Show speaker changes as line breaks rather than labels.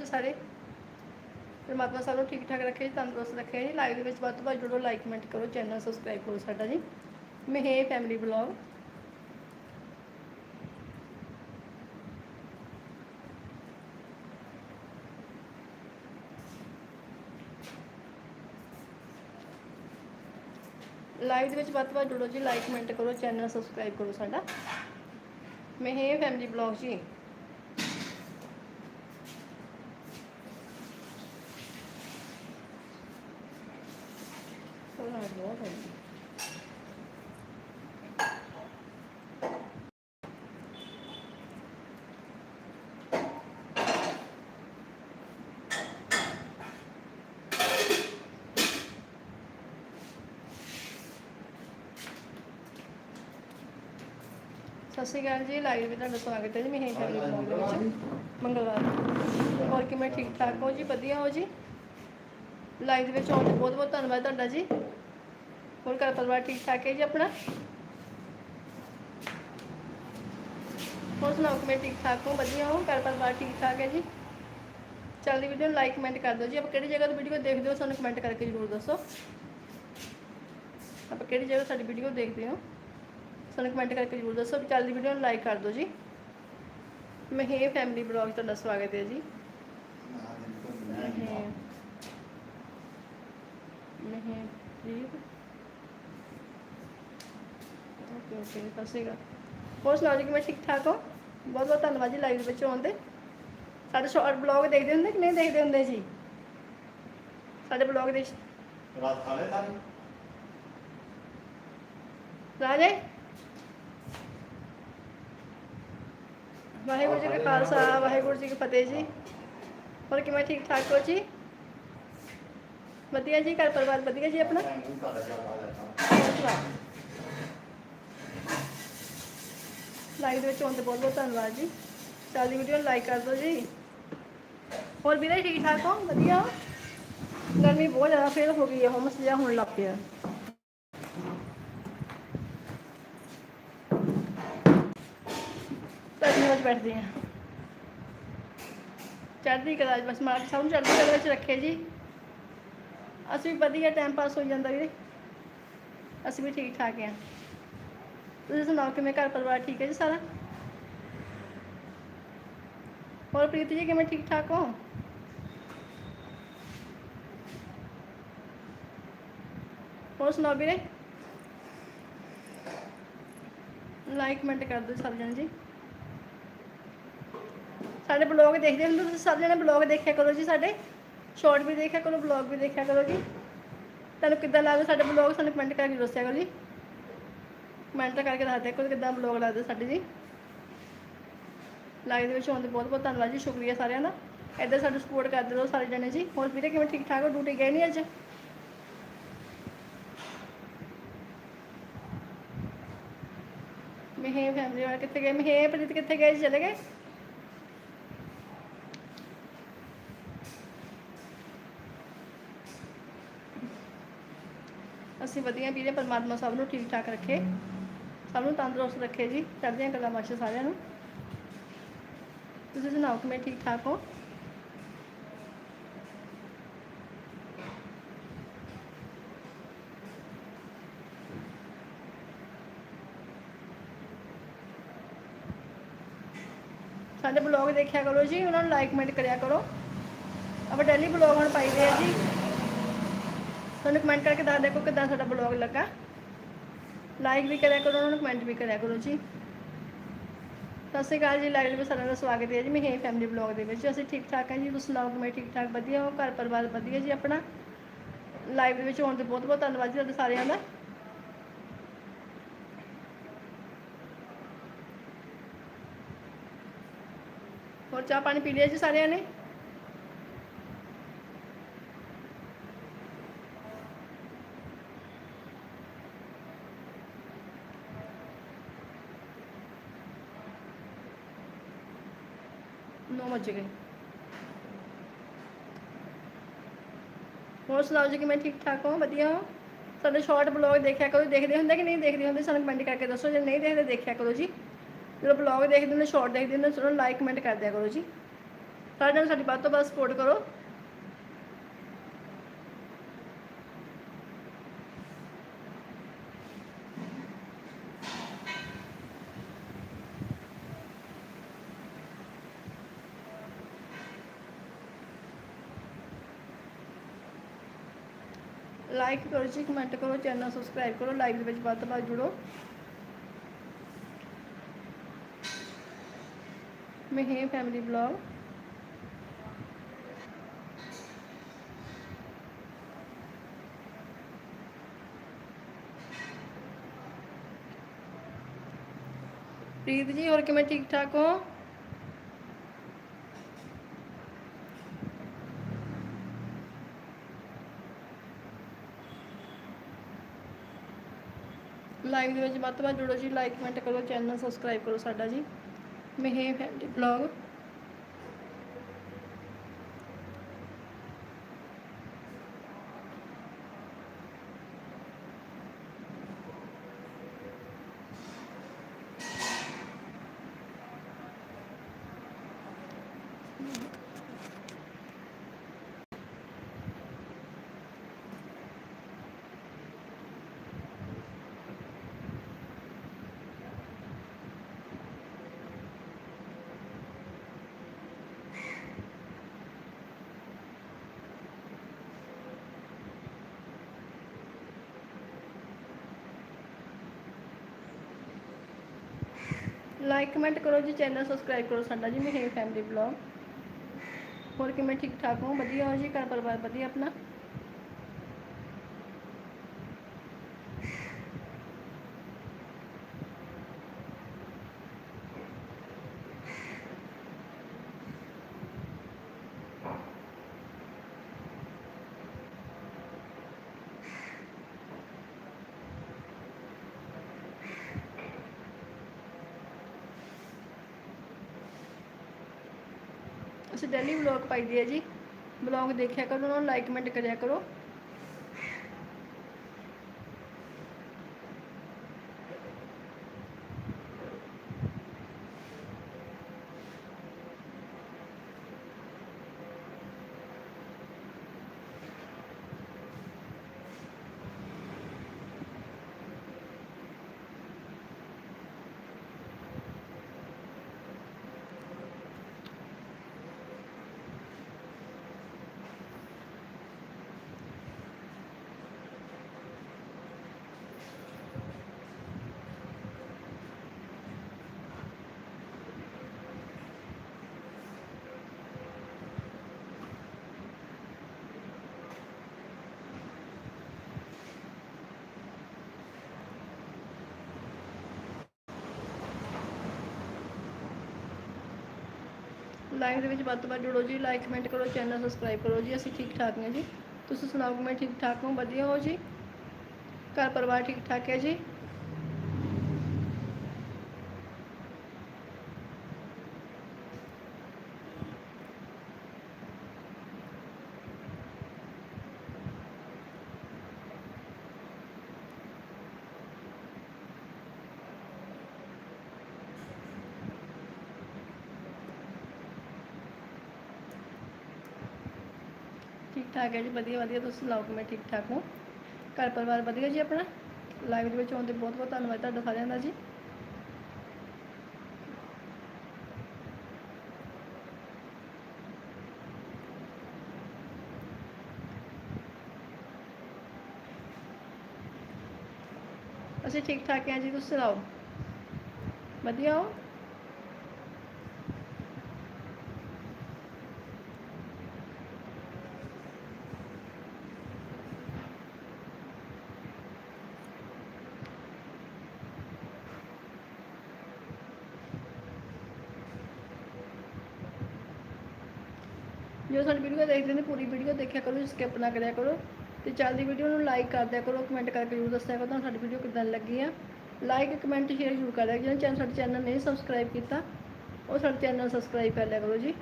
ਜੀ ਸਾਰੇ। ਪਰਮਾਤਮਾ ਸਾਨੂੰ ਠੀਕ ਠਾਕ ਰੱਖੇ ਜੀ ਤੰਦਰੁਸਤ ਰੱਖੇ। ਜੀ ਲਾਈਵ ਦੇ ਵਿੱਚ ਵੱਧ ਤੋਂ ਵੱਧ ਜੁੜੋ ਲਾਈਕ ਕਮੈਂਟ ਕਰੋ ਚੈਨਲ ਸਬਸਕ੍ਰਾਈਬ ਕਰੋ ਸਾਡਾ ਜੀ। ਮਹੇ ਫੈਮਿਲੀ ਬਲੌਗ ਲਾਈਵ ਦੇ ਵਿੱਚ ਵੱਧ ਤੋਂ ਵੱਧ ਜੁੜੋ ਜੀ ਲਾਈਕ ਕਮੈਂਟ ਕਰੋ ਚੈਨਲ ਸਬਸਕ੍ਰਾਈਬ ਕਰੋ ਸਾਡਾ। ਮਹੇ ਫੈਮਿਲੀ ਬਲੌਗ ਜੀ। ਬਹੁਤ ਹੈ ਜੀ। ਸਤਿ ਸ਼੍ਰੀ ਅਕਾਲ ਜੀ ਲਾਈਵ ਵਿੱਚ ਤੁਹਾਡਾ ਸਵਾਗਤ ਹੈ ਜੀ ਮੈਂ ਦੇ ਵਿੱਚ। ਮੰਗਲਵਾਰ। ਹੋਰ ਕਿਵੇਂ ਠੀਕ ਠਾਕ ਹੋ ਜੀ? ਵਧੀਆ ਹੋ ਜੀ? ਲਾਈਵ ਦੇ ਵਿੱਚ ਆਉਣ ਤੇ ਬਹੁਤ ਬਹੁਤ ਧੰਨਵਾਦ ਤੁਹਾਡਾ ਜੀ। ਹੋਰ ਘਰ ਪਰਿਵਾਰ ਠੀਕ ਠਾਕ ਹੈ ਜੀ ਆਪਣਾ? ਹੋਰ ਸੁਣਾਓ ਕਿਵੇਂ ਠੀਕ ਠਾਕ ਹੋ? ਵਧੀਆ ਹੋ? ਘਰ ਪਰਿਵਾਰ ਠੀਕ ਠਾਕ ਹੈ ਜੀ? ਚੱਲਦੀ ਵੀਡੀਓ ਨੂੰ ਲਾਈਕ ਕਮੈਂਟ ਕਰ ਦਿਓ ਜੀ। ਆਪਾਂ ਕਿਹੜੀ ਜਗ੍ਹਾ ਤੋਂ ਵੀਡੀਓ ਦੇਖਦੇ ਹੋ ਸਾਨੂੰ ਕਮੈਂਟ ਕਰਕੇ ਜ਼ਰੂਰ ਦੱਸੋ। ਆਪਾਂ ਕਿਹੜੀ ਜਗ੍ਹਾ ਸਾਡੀ ਵੀਡੀਓ ਦੇਖਦੇ ਹੋ ਸਾਨੂੰ ਕਮੈਂਟ ਕਰਕੇ ਜ਼ਰੂਰ ਦੱਸੋ। ਵੀ ਚੱਲਦੀ ਵੀਡੀਓ ਨੂੰ ਲਾਈਕ ਕਰ ਦਿਓ ਜੀ। ਮੈਂ ਹੇ ਫੈਮਿਲੀ ਬਲੌਗ ਤੁਹਾਡਾ ਸਵਾਗਤ ਹੈ ਜੀ। ਮੈਂ ਨਹੀਂ ਪ੍ਰੀਤ ਓਕੇ ਓਕੇ ਸਤਿ ਸ਼੍ਰੀ ਅਕਾਲ। ਹੋਰ ਸੁਣਾਓ ਜੀ ਕਿਵੇਂ ਠੀਕ ਠਾਕ ਹੋ? ਬਹੁਤ ਬਹੁਤ ਧੰਨਵਾਦ ਜੀ ਲਾਈਵ ਦੇ ਵਿੱਚ ਆਉਣ ਤੇ ਸਾਡੇ ਸ਼ਾਰਟ ਬਲੌਗ ਦੇਖਦੇ ਹੁੰਦੇ ਕਿ ਨਹੀਂ ਦੇਖਦੇ ਹੁੰਦੇ ਜੀ? ਸਾਡੇ ਬਲੌਗ ਦੇ
ਰਾਤ ਖਾ ਲੈ ਸਾਰੀ?
ਰਾਜੇ ਵਾਹਿਗੁਰੂ ਜੀ ਕਾ ਖਾਲਸਾ ਵਾਹਿਗੁਰੂ ਜੀ ਕੀ ਫਤਿਹ ਜੀ। ਹੋਰ ਕਿਵੇਂ ਠੀਕ ਠਾਕ ਹੋ ਜੀ? ਵਧੀਆ ਜੀ ਘਰ ਪਰਿਵਾਰ ਵਧੀਆ ਜੀ ਆਪਣਾ
ਤੂੰ ਕਰ ਜਾ ਖਾ ਲੈ
ਹੋਰ ਸੁਣਾਓ ਲਾਈਵ ਦੇ ਵਿੱਚ ਆਉਣ ਤੇ ਬਹੁਤ ਬਹੁਤ ਧੰਨਵਾਦ ਜੀ। ਚੱਲਦੀ ਵੀਡੀਓ ਨੂੰ ਲਾਈਕ ਕਰ ਦਿਓ ਜੀ। ਹੋਰ ਵੀਰੇ ਠੀਕ ਠਾਕ ਹੋ? ਵਧੀਆ? ਗਰਮੀ ਬਹੁਤ ਜ਼ਿਆਦਾ ਫੇਰ ਹੋ ਗਈ ਹੈ ਹਮਸ ਜਿਹਾ ਹੋਣ ਲੱਗ ਪਿਆ ਧਰਤੀ ਬੈਠਦੇ ਆ। ਚੜ੍ਹਦੀ ਕਲਾ ਚ, ਬਸ ਮਾਲਕ ਸਭ ਨੂੰ ਚੜ੍ਹਦੀ ਕਲਾ ਵਿੱਚ ਰੱਖੇ ਜੀ। ਅਸੀਂ ਵੀ ਵਧੀਆ ਟਾਈਮ ਪਾਸ ਹੋ ਜਾਂਦਾ ਵੀਰੇ। ਅਸੀਂ ਵੀ ਠੀਕ ਠਾਕ ਆ। ਤੁਸੀਂ ਸੁਣਾਓ ਕਿਵੇਂ ਘਰ ਪਰਿਵਾਰ ਠੀਕ ਹੈ ਜੀ ਸਾਰਾ? ਹੋਰ ਪ੍ਰੀਤ ਜੀ ਕਿਵੇਂ ਠੀਕ ਠਾਕ ਹੋ? ਹੋਰ ਸੁਣਾਓ ਵੀਰੇ? ਲਾਈਕ ਕਮੈਂਟ ਕਰ ਦਿਓ ਸਾਰੇ ਜਣੇ ਜੀ। ਸਾਡੇ ਬਲੌਗ ਦੇਖਦੇ ਹੁੰਦੇ ਤੁਸੀਂ ਸਾਰੇ ਜਣੇ ਬਲੌਗ ਦੇਖਿਆ ਕਰੋ ਜੀ ਸਾਡੇ। ਸ਼ਾਰਟ ਵੀ ਦੇਖਿਆ ਕਰੋ ਬਲੌਗ ਵੀ ਦੇਖਿਆ ਕਰੋ ਜੀ। ਤੁਹਾਨੂੰ ਕਿੱਦਾਂ ਲੱਗਦਾ ਸਾਡੇ ਬਲੌਗ ਸਾਨੂੰ ਕਮੈਂਟ ਕਰਕੇ ਦੱਸਿਆ ਕਰੋ ਜੀ। ਕਮੈਂਟ ਕਰਕੇ ਦੱਸ ਦਿਆ ਕਰੋ ਕਿੱਦਾਂ ਬਲੌਗ ਲੱਗਦੇ ਸਾਡੇ ਜੀ। ਲਾਈਵ ਦੇ ਵਿੱਚ ਆਉਣ ਦੇ ਬਹੁਤ ਬਹੁਤ ਧੰਨਵਾਦ ਜੀ, ਸ਼ੁਕਰੀਆ ਸਾਰਿਆਂ ਦਾ। ਇੱਦਾਂ ਸਾਨੂੰ ਸਪੋਰਟ ਕਰਦੇ ਰਹੋ ਸਾਰੇ ਜਣੇ ਜੀ। ਹੋਰ ਵੀਰੇ ਕਿਵੇਂ ਠੀਕ ਠਾਕ ਹੋ? ਡਿਊਟੀ ਗਏ ਨਹੀਂ ਅੱਜ? ਮਹੇ ਫੈਮਿਲੀ ਵਾਲੇ ਕਿੱਥੇ ਗਏ? ਮਹੇ ਪ੍ਰੀਤ ਕਿੱਥੇ ਗਏ? ਚਲੇ ਗਏ? ਅਸੀਂ ਵਧੀਆ ਵੀਰੇ, ਪਰਮਾਤਮਾ ਸਭ ਨੂੰ ਠੀਕ ਠਾਕ ਰੱਖੇ। ਸਭ ਨੂੰ ਤੰਦਰੁਸਤ ਰੱਖੇ ਜੀ। ਚੜ੍ਹਦੀਆਂ ਕਲਾ ਬਖਸ਼ੇ ਸਾਰਿਆਂ ਨੂੰ। ਤੁਸੀਂ ਸੁਣਾਓ, ਕਿਵੇਂ ਠੀਕ ਠਾਕ ਹੋ? ਸਾਡੇ ਬਲੌਗ ਦੇਖਿਆ ਕਰੋ ਜੀ, ਉਹਨਾਂ ਨੂੰ ਲਾਈਕ ਕਮੈਂਟ ਕਰਿਆ ਕਰੋ। ਆਪਾਂ ਡੇਲੀ ਬਲੌਗ ਹੁਣ ਪਾਈਦੇ ਆ ਜੀ। ਤੁਹਾਨੂੰ ਕਮੈਂਟ ਕਰਕੇ ਦੱਸ ਦੇਖੋ ਕਿਦਾਂ ਸਾਡਾ ਬਲੌਗ ਲੱਗਾ। ਲਾਈਕ ਵੀ ਕਰਿਆ ਕਰੋ, ਉਹਨਾਂ ਨੂੰ ਕਮੈਂਟ ਵੀ ਕਰਿਆ ਕਰੋ ਜੀ। ਸਤਿ ਸ਼੍ਰੀ ਅਕਾਲ ਜੀ ਲਾਈਵ ਵਿੱਚ ਸਾਰਿਆਂ ਦਾ ਸਵਾਗਤ ਹੈ ਜੀ। ਮੈਂ ਫੈਮਿਲੀ ਬਲੌਗ ਦੇ ਵਿੱਚ। ਅਸੀਂ ਠੀਕ ਠਾਕ ਹਾਂ ਜੀ, ਤੁਸੀਂ ਸੁਣਾਓ, ਕਿਵੇਂ ਠੀਕ ਠਾਕ? ਵਧੀਆ ਹੋ? ਘਰ ਪਰਿਵਾਰ ਵਧੀਆ ਜੀ ਆਪਣਾ? ਲਾਈਵ ਦੇ ਵਿੱਚ ਆਉਣ ਤੇ ਬਹੁਤ ਬਹੁਤ ਧੰਨਵਾਦ ਜੀ ਤੁਹਾਡੇ ਸਾਰਿਆਂ ਦਾ। ਹੋਰ ਚਾਹ ਪਾਣੀ ਪੀ ਲਿਆ ਜੀ ਸਾਰਿਆਂ ਨੇ? ਨੌ ਵਜ ਗਏ। ਹੋਰ ਸੁਣਾਓ ਜੀ, ਕਿਵੇਂ ਠੀਕ ਠਾਕ ਹਾਂ? ਵਧੀਆ ਹਾਂ? ਸਾਡੇ ਸ਼ਾਰਟ ਬਲੌਗ ਦੇਖਿਆ ਕਰੋ। ਦੇਖਦੇ ਹੁੰਦੇ ਕਿ ਨਹੀਂ ਦੇਖਦੇ ਹੁੰਦੇ? ਸਾਨੂੰ ਕਮੈਂਟ ਕਰਕੇ ਦੱਸੋ। ਜੇ ਨਹੀਂ ਦੇਖਦੇ, ਦੇਖਿਆ ਕਰੋ ਜੀ। ਜਦੋਂ ਬਲੌਗ ਦੇਖਦੇ ਹੁੰਦੇ ਸ਼ਾਰਟ ਦੇਖਦੇ ਹੁੰਦੇ ਉਹਨਾਂ ਲਾਈਕ ਕਮੈਂਟ ਕਰ ਦਿਆ ਕਰੋ ਜੀ। ਸਾਡੇ ਨਾਲ ਸਾਡੀ ਵੱਧ ਤੋਂ ਵੱਧ ਸਪੋਰਟ ਕਰੋ। ਲਾਈਕ ਕਰੋ ਜੀ ਕਮੈਂਟ ਕਰੋ ਚੈਨਲ ਸਬਸਕ੍ਰਾਈਬ ਕਰੋ ਲਾਈਵ ਦੇ ਵਿੱਚ ਵੱਧ ਤੋਂ ਵੱਧ ਜੁੜੋ ਮਹੇ ਫੈਮਿਲੀ ਬਲੌਗ ਪ੍ਰੀਤ ਜੀ ਹੋਰ ਕਿਵੇਂ ਠੀਕ ਠਾਕ ਹੋ ਲਾਈਵ ਦੇ ਵਿੱਚ ਵੱਧ ਤੋਂ ਵੱਧ ਜੁੜੋ ਜੀ ਲਾਈਕ ਕਮੈਂਟ ਕਰੋ ਚੈਨਲ ਸਬਸਕ੍ਰਾਈਬ ਕਰੋ ਸਾਡਾ ਜੀ। ਮਹੇ ਫੈਮਿਲੀ ਬਲੌਗ ਲਾਈਕ ਕਮੈਂਟ ਕਰੋ ਜੀ ਚੈਨਲ ਸਬਸਕ੍ਰਾਈਬ ਕਰੋ ਸਾਡਾ ਜੀ ਮਹੇ ਫੈਮਿਲੀ ਬਲੌਗ ਹੋਰ ਕਿਵੇਂ ਠੀਕ ਠਾਕ ਹੋ? ਵਧੀਆ ਹੋ ਜੀ ਘਰ ਪਰਿਵਾਰ ਵਧੀਆ ਆਪਣਾ? ਅਸੀਂ ਡੇਲੀ ਵਲੌਗ ਪਾਈਦੀ ਹੈ ਜੀ। ਵਲੌਗ ਦੇਖਿਆ ਕਰੋ, ਉਹਨਾਂ ਨੂੰ ਲਾਈਕ ਕਮੈਂਟ ਕਰਿਆ ਕਰੋ। ਲਾਈਵ ਦੇ ਵਿੱਚ ਵੱਧ ਤੋਂ ਵੱਧ ਜੁੜੋ ਜੀ ਲਾਈਕ ਕਮੈਂਟ ਕਰੋ ਚੈਨਲ ਸਬਸਕ੍ਰਾਈਬ ਕਰੋ ਜੀ, ਅਸੀਂ ਠੀਕ ਠਾਕ ਹਾਂ ਜੀ। ਤੁਸੀਂ ਸੁਣਾਓ ਕਿ ਮੈਂ ਠੀਕ ਠਾਕ ਹਾਂ? ਵਧੀਆ ਹੋ ਜੀ? ਘਰ ਪਰਿਵਾਰ ਠੀਕ ਠਾਕ ਹੈ ਜੀ? ਠਾਕ ਹੈ ਜੀ, ਵਧੀਆ ਵਧੀਆ। ਤੁਸੀਂ ਸੁਣਾਓ ਕਿ ਮੈਂ ਠੀਕ ਠਾਕ ਹਾਂ? ਘਰ ਪਰਿਵਾਰ ਵਧੀਆ ਜੀ ਆਪਣਾ? ਲਾਈਵ ਦੇ ਵਿੱਚ ਆਉਣ ਤੇ ਬਹੁਤ ਬਹੁਤ ਧੰਨਵਾਦ ਤੁਹਾਡਾ ਸਾਰਿਆਂ ਦਾ ਜੀ। ਅਸੀਂ ਠੀਕ ਠਾਕ ਹਾਂ ਜੀ, ਤੁਸੀਂ ਸੁਣਾਓ? ਵਧੀਆ ਹੋ? ਜੋ ਸਾਡੀ ਵੀਡੀਓ ਦੇਖਦੇ ਨੇ, ਪੂਰੀ ਵੀਡੀਓ ਦੇਖਿਆ ਕਰੋ ਸਕਿਪ ਨਾ ਕਰਿਆ ਕਰੋ ਤੇ ਚੱਲਦੀ ਵੀਡੀਓ ਨੂੰ ਲਾਈਕ ਕਰ ਦਿਆ ਕਰੋ ਕਮੈਂਟ ਕਰਕੇ ਜ਼ਰੂਰ ਦੱਸਿਆ ਕਰੋ, ਤੁਹਾਨੂੰ ਸਾਡੀ ਵੀਡੀਓ ਕਿੱਦਾਂ ਲੱਗੀ ਆ। ਲਾਈਕ ਕਮੈਂਟ ਸ਼ੇਅਰ ਜ਼ਰੂਰ ਕਰ ਦਿਆ ਜਿਹਨਾਂ ਚੈਨਲ ਸਾਡੇ ਚੈਨਲ ਨਹੀਂ ਸਬਸਕ੍ਰਾਈਬ ਕੀਤਾ, ਉਹ ਸਾਡੇ ਚੈਨਲ ਸਬਸਕ੍ਰਾਈਬ ਕਰ ਲਿਆ ਕਰੋ ਜੀ।